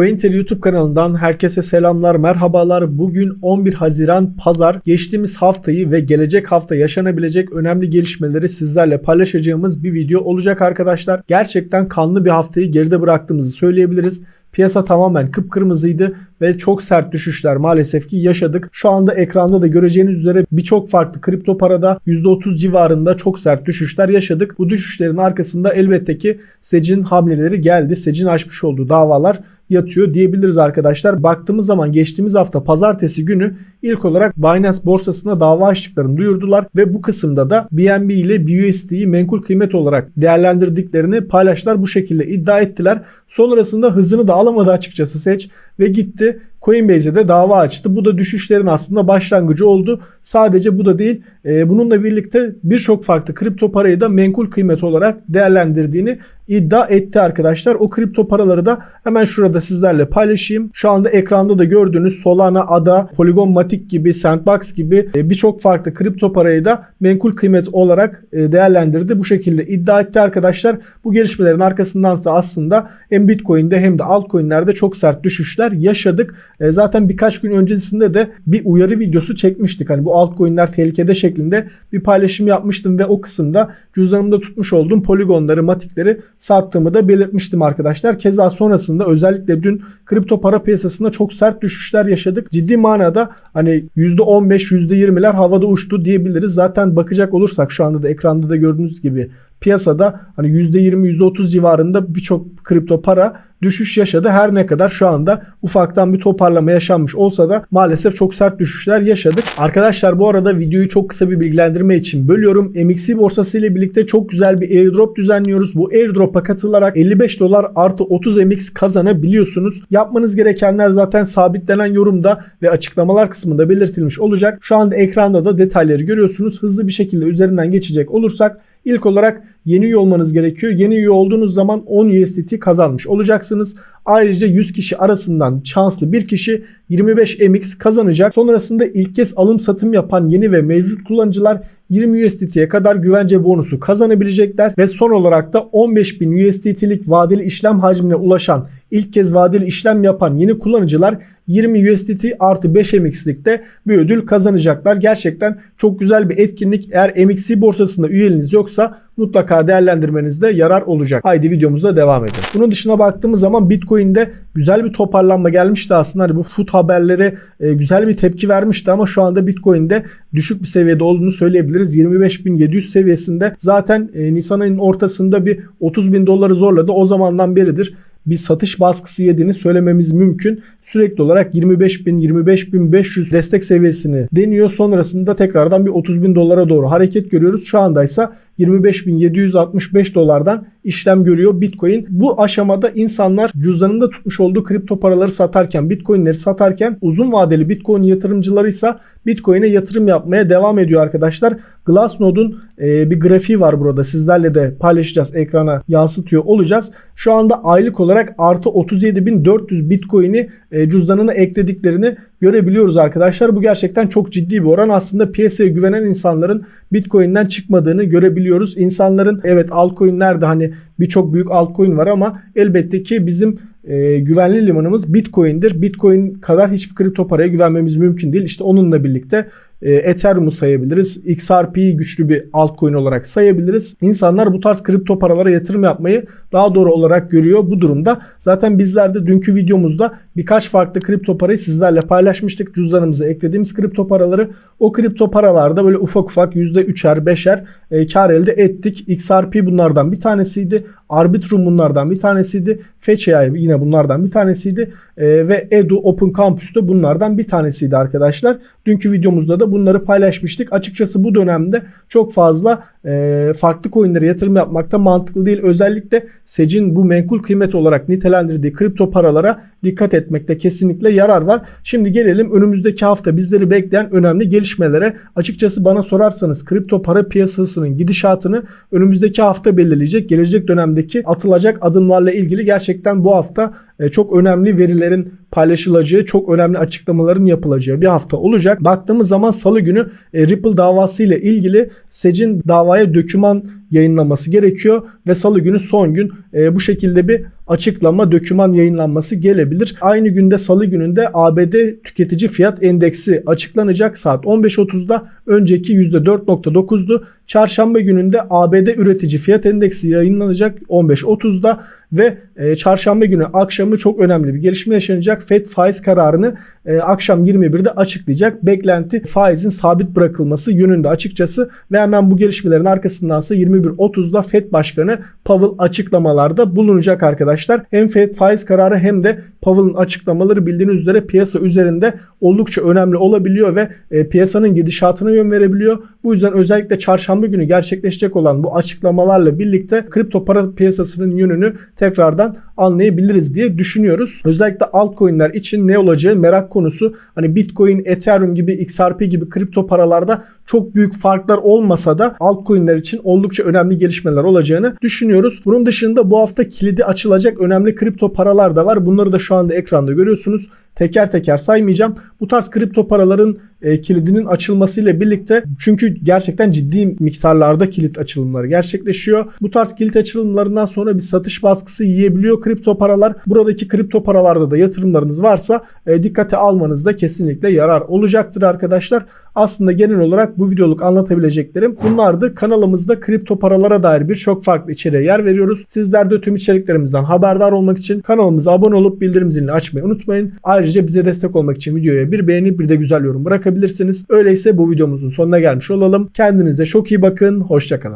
CoinTer YouTube kanalından herkese selamlar, merhabalar. Bugün 11 Haziran Pazar. Geçtiğimiz haftayı ve gelecek hafta yaşanabilecek önemli gelişmeleri sizlerle paylaşacağımız bir video olacak arkadaşlar. Gerçekten kanlı bir haftayı geride bıraktığımızı söyleyebiliriz. Piyasa tamamen kıpkırmızıydı ve çok sert düşüşler maalesef ki yaşadık. Şu anda ekranda da göreceğiniz üzere birçok farklı kripto parada %30 civarında çok sert düşüşler yaşadık. Bu düşüşlerin arkasında elbette ki SEC'in hamleleri geldi. SEC'in açmış olduğu davalar yatıyor diyebiliriz arkadaşlar. Baktığımız zaman geçtiğimiz hafta pazartesi günü ilk olarak Binance borsasına dava açtıklarını duyurdular ve bu kısımda da BNB ile BUSD'yi menkul kıymet olarak değerlendirdiklerini paylaştılar. Bu şekilde iddia ettiler. Sonrasında hızını da alamadı açıkçası SEC ve gitti Coinbase'e de dava açtı. Bu da düşüşlerin aslında başlangıcı oldu. Sadece bu da değil. E, bununla birlikte birçok farklı kripto parayı da menkul kıymet olarak değerlendirdiğini iddia etti arkadaşlar. O kripto paraları da hemen şurada sizlerle paylaşayım. Şu anda ekranda da gördüğünüz Solana, ADA, Polygon Matic gibi, Sandbox gibi e, birçok farklı kripto parayı da menkul kıymet olarak e, değerlendirdi. Bu şekilde iddia etti arkadaşlar. Bu gelişmelerin arkasındansa aslında hem Bitcoin'de hem de altcoin'lerde çok sert düşüşler yaşadık. E, zaten birkaç gün öncesinde de bir uyarı videosu çekmiştik. Hani bu altcoin'ler tehlikede şeklinde bir paylaşım yapmıştım ve o kısımda cüzdanımda tutmuş olduğum poligonları, matikleri sattığımı da belirtmiştim arkadaşlar. Keza sonrasında özellikle dün kripto para piyasasında çok sert düşüşler yaşadık. Ciddi manada hani %15, %20'ler havada uçtu diyebiliriz. Zaten bakacak olursak şu anda da ekranda da gördüğünüz gibi piyasada hani %20 %30 civarında birçok kripto para düşüş yaşadı. Her ne kadar şu anda ufaktan bir toparlama yaşanmış olsa da maalesef çok sert düşüşler yaşadık. Arkadaşlar bu arada videoyu çok kısa bir bilgilendirme için bölüyorum. MXC borsası ile birlikte çok güzel bir airdrop düzenliyoruz. Bu airdrop'a katılarak 55 dolar artı 30 MX kazanabiliyorsunuz. Yapmanız gerekenler zaten sabitlenen yorumda ve açıklamalar kısmında belirtilmiş olacak. Şu anda ekranda da detayları görüyorsunuz. Hızlı bir şekilde üzerinden geçecek olursak İlk olarak yeni üye olmanız gerekiyor. Yeni üye olduğunuz zaman 10 USDT kazanmış olacaksınız. Ayrıca 100 kişi arasından şanslı bir kişi 25 MX kazanacak. Sonrasında ilk kez alım satım yapan yeni ve mevcut kullanıcılar 20 USDT'ye kadar güvence bonusu kazanabilecekler ve son olarak da 15.000 USDT'lik vadeli işlem hacmine ulaşan ilk kez vadeli işlem yapan yeni kullanıcılar 20 USDT artı 5 MX'likte bir ödül kazanacaklar. Gerçekten çok güzel bir etkinlik. Eğer MXC borsasında üyeliğiniz yoksa mutlaka değerlendirmenizde yarar olacak. Haydi videomuza devam edelim. Bunun dışına baktığımız zaman Bitcoin'de güzel bir toparlanma gelmişti aslında. Hani bu food haberleri e, güzel bir tepki vermişti ama şu anda Bitcoin'de düşük bir seviyede olduğunu söyleyebiliriz. 25.700 seviyesinde zaten e, Nisan ayının ortasında bir 30 bin doları zorladı. O zamandan beridir bir satış baskısı yediğini söylememiz mümkün. Sürekli olarak 25 bin 25 bin 500 destek seviyesini deniyor. Sonrasında tekrardan bir 30 bin dolara doğru hareket görüyoruz. Şu andaysa 25.765 dolardan işlem görüyor Bitcoin. Bu aşamada insanlar cüzdanında tutmuş olduğu kripto paraları satarken, Bitcoin'leri satarken uzun vadeli Bitcoin yatırımcıları ise Bitcoin'e yatırım yapmaya devam ediyor arkadaşlar. Glassnode'un e, bir grafiği var burada. Sizlerle de paylaşacağız. Ekrana yansıtıyor olacağız. Şu anda aylık olarak artı 37.400 Bitcoin'i e, cüzdanına eklediklerini görebiliyoruz arkadaşlar. Bu gerçekten çok ciddi bir oran. Aslında piyasaya güvenen insanların Bitcoin'den çıkmadığını görebiliyoruz. İnsanların evet altcoin'ler de hani birçok büyük altcoin var ama elbette ki bizim e, güvenli limanımız Bitcoin'dir. Bitcoin kadar hiçbir kripto paraya güvenmemiz mümkün değil. İşte onunla birlikte e, Ethereum'u sayabiliriz. XRP'yi güçlü bir altcoin olarak sayabiliriz. İnsanlar bu tarz kripto paralara yatırım yapmayı daha doğru olarak görüyor bu durumda. Zaten bizler de dünkü videomuzda birkaç farklı kripto parayı sizlerle paylaşmıştık. Cüzdanımıza eklediğimiz kripto paraları. O kripto paralarda böyle ufak ufak %3'er 5'er e, kar elde ettik. XRP bunlardan bir tanesiydi. Arbitrum bunlardan bir tanesiydi. FetchAI yine bunlardan bir tanesiydi. E, ve Edu Open Campus da bunlardan bir tanesiydi arkadaşlar. Dünkü videomuzda da bunları paylaşmıştık. Açıkçası bu dönemde çok fazla e, farklı coinlere yatırım yapmakta mantıklı değil. Özellikle SEC'in bu menkul kıymet olarak nitelendirdiği kripto paralara dikkat etmekte kesinlikle yarar var. Şimdi gelelim önümüzdeki hafta bizleri bekleyen önemli gelişmelere. Açıkçası bana sorarsanız kripto para piyasasının gidişatını önümüzdeki hafta belirleyecek. Gelecek dönemdeki atılacak adımlarla ilgili gerçekten bu hafta e, çok önemli verilerin paylaşılacağı, çok önemli açıklamaların yapılacağı bir hafta olacak. Baktığımız zaman salı günü e, Ripple davası ile ilgili SEC'in davaya döküman yayınlaması gerekiyor. Ve salı günü son gün e, bu şekilde bir açıklama, döküman yayınlanması gelebilir. Aynı günde salı gününde ABD tüketici fiyat endeksi açıklanacak saat 15.30'da. Önceki %4.9'du. Çarşamba gününde ABD üretici fiyat endeksi yayınlanacak 15.30'da ve e, çarşamba günü akşamı çok önemli bir gelişme yaşanacak. FED faiz kararını e, akşam 21'de açıklayacak. Beklenti faizin sabit bırakılması yönünde açıkçası ve hemen bu gelişmelerin arkasındansa 21.30'da FED Başkanı Powell açıklamalarda bulunacak arkadaşlar. Hem FED faiz kararı hem de Powell'ın açıklamaları bildiğiniz üzere piyasa üzerinde oldukça önemli olabiliyor ve e, piyasanın gidişatına yön verebiliyor. Bu yüzden özellikle çarşamba günü gerçekleşecek olan bu açıklamalarla birlikte kripto para piyasasının yönünü tekrardan anlayabiliriz diye düşünüyoruz. Özellikle altcoin'ler için ne olacağı merak konusu. Hani Bitcoin, Ethereum gibi, XRP gibi kripto paralarda çok büyük farklar olmasa da altcoin'ler için oldukça önemli gelişmeler olacağını düşünüyoruz. Bunun dışında bu hafta kilidi açılacak önemli kripto paralar da var. Bunları da şu anda ekranda görüyorsunuz. Teker teker saymayacağım. Bu tarz kripto paraların e, kilidinin açılmasıyla birlikte çünkü gerçekten ciddi miktarlarda kilit açılımları gerçekleşiyor. Bu tarz kilit açılımlarından sonra bir satış baskısı yiyebiliyor kripto paralar. Buradaki kripto paralarda da yatırımlarınız varsa e, dikkate almanızda kesinlikle yarar olacaktır arkadaşlar. Aslında genel olarak bu videoluk anlatabileceklerim bunlardı. Kanalımızda kripto paralara dair birçok farklı içeriğe yer veriyoruz. Sizler de tüm içeriklerimizden haberdar olmak için kanalımıza abone olup bildirim zilini açmayı unutmayın. Ayrıca bize destek olmak için videoya bir beğeni bir de güzel yorum bırakabilirsiniz. Öyleyse bu videomuzun sonuna gelmiş olalım. Kendinize çok iyi bakın. Hoşçakalın.